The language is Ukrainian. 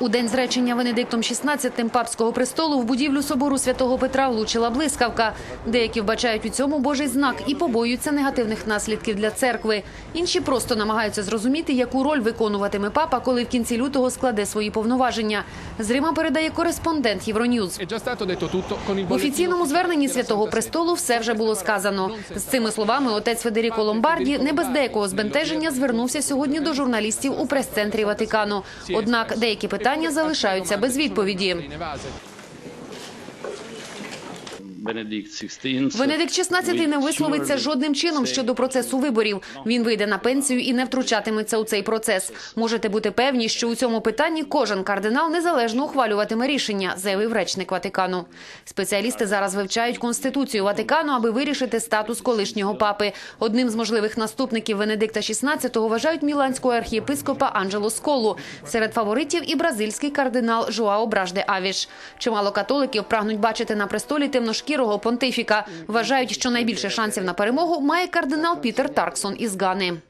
У день зречення Венедиктом XVI папського престолу в будівлю собору святого Петра влучила блискавка. Деякі вбачають у цьому божий знак і побоюються негативних наслідків для церкви. Інші просто намагаються зрозуміти, яку роль виконуватиме папа, коли в кінці лютого складе свої повноваження. З Рима передає кореспондент Євроньюз. В офіційному зверненні святого престолу все вже було сказано. З цими словами отець Федеріко Ломбарді не без деякого збентеження звернувся сьогодні до журналістів у прес-центрі Ватикану. Однак деякі питання залишаються без відповіді. Венедикт XVI не висловиться жодним чином щодо процесу виборів. Він вийде на пенсію і не втручатиметься у цей процес. Можете бути певні, що у цьому питанні кожен кардинал незалежно ухвалюватиме рішення, заявив речник Ватикану. Спеціалісти зараз вивчають конституцію Ватикану, аби вирішити статус колишнього папи. Одним з можливих наступників Венедикта XVI вважають міланського архієпископа Анджело Сколу. Серед фаворитів і бразильський кардинал Жуао Бражде Авіш. Чимало католиків прагнуть бачити на престолі темношкірого понтифіка. Вважають, що найбільше шансів на перемогу має кардинал Пітер Тарксон із Гани.